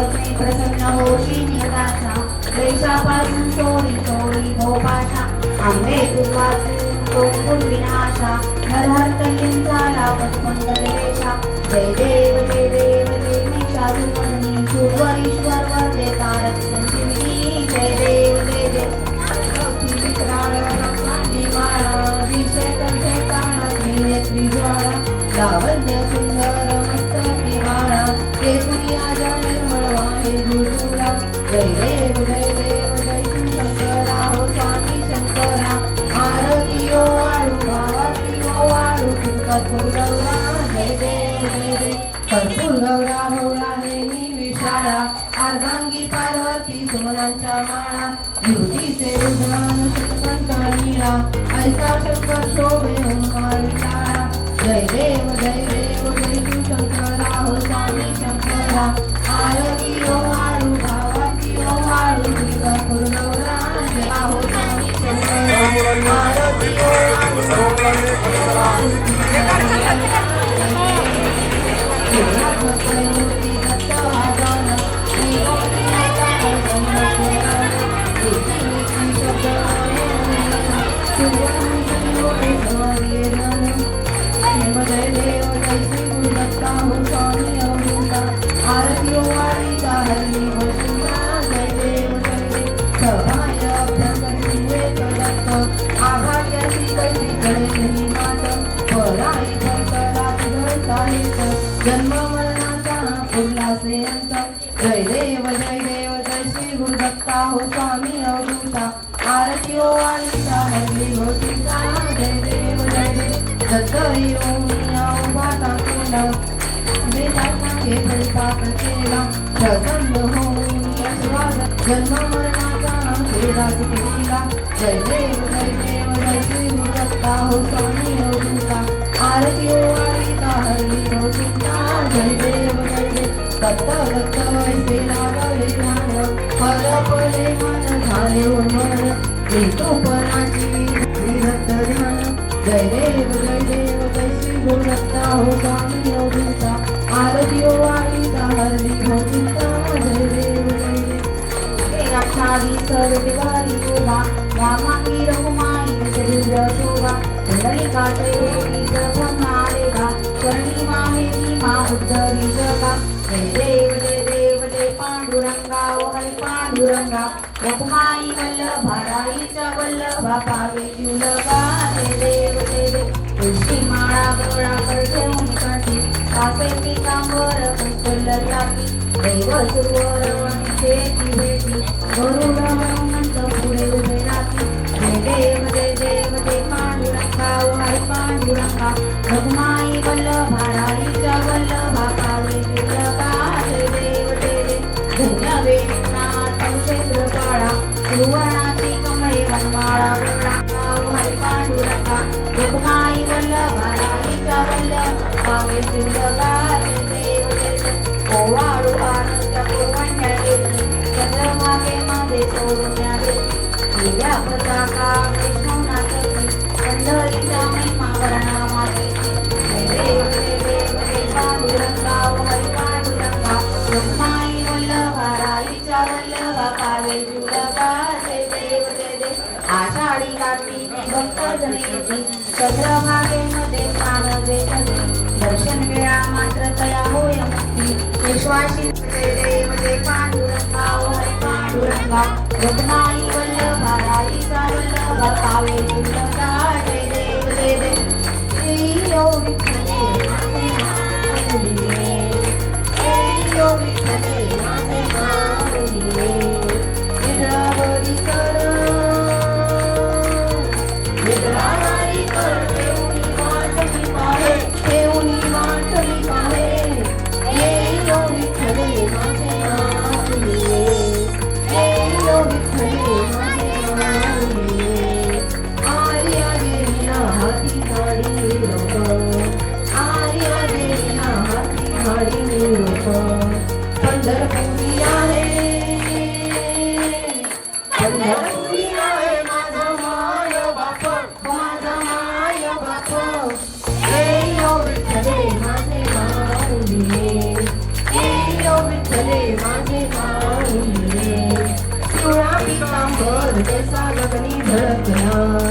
बघणे प्रसन्न होशी निराशा द्वेषापासून सोडी सोडी भोपाशा आंबे तुपातून कोकून विनाशा नरहर कल्लीन झाला जय देव जय देव जय निशाचुमनी सुरवर अर्धांगी पार्वती सुमनांच्या माळा युतीचे रुद्रान शंकरांचा ऐसा शंकर शोभे ओंकार विशाळा जय देव जय देव जय जन्म मरणाचा उल्हासे अंत जय देव जय देव जय श्री गुरुदत्ता हो स्वामी अवधूता आरती ओ आणि हरली होती? जन्म मरणाचा खेळा केला जय देव जय देव जय श्री गुरुदत्ता हो स्वामी अवधूता आरती ओ वाणीचा हरली हो सीता जय देव जय देव दत्त दत्त वैसे लागले ध्यान फल पडे मन झाले मन ऋतुपणाची विरक्त अक्षादी सर्ववारी शोभा वामांगी रघुमाई शरीर शोभा उद्धरी जगा जय देव जय देव जय पांडुरंगा पांडुरंगा रघुमाई वल्लभा वल्लभा पावे जय देव जय देव तुळशी माळा ठेवून कासे पितांबर दैव सुरवर गरुड रघुमाई वल्लभा राईच्या वल्लभा पावे देव धन्य वेणीनाथ काळा सुवर्णाची कमळे वनमाळा रघुमाई वल्लभा वल्लभा देव ओवाळू आनंद पुरवण्या देवी चंद्रभागे मध्ये देवी पताका आषाढी भक्त जनेची चंद्रभागेमध्ये देते दर्शन वेळा मात्र तया होय मुक्ती विश्वासी जय देव जय हरी पांडुरंगा रखमाई वल्लभा राईचा वल्लभा पावे जुलगा जय देव जय देव श्री ओ विठ्ठले माझे माऊलीने. श्री ओ विठ्ठले पंढरपुरी आहे पंढरपुरी आहे माझा माय बाप माझा माय बाप हे यो विठ्ठले माझे माऊली हे यो विठ्ठले माझे माऊली पिवळा पितांबर जसा लग्नी धडकला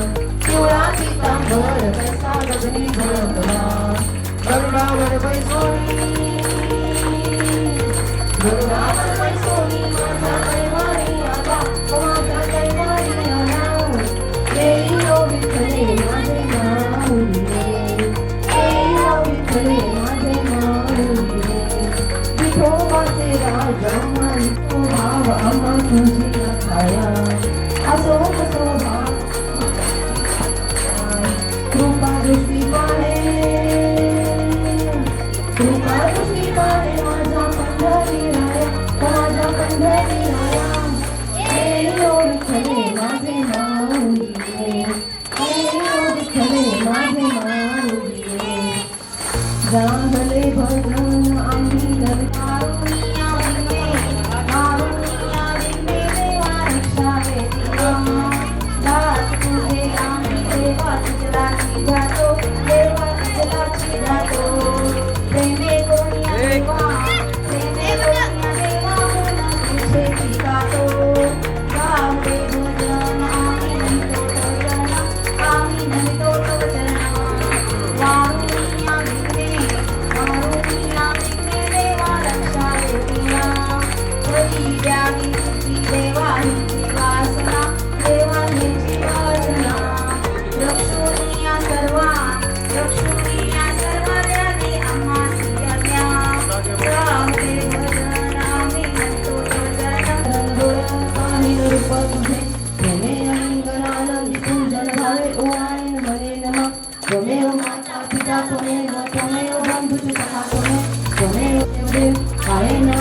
Good. Jangan lepas. Come in, come in, come to come come come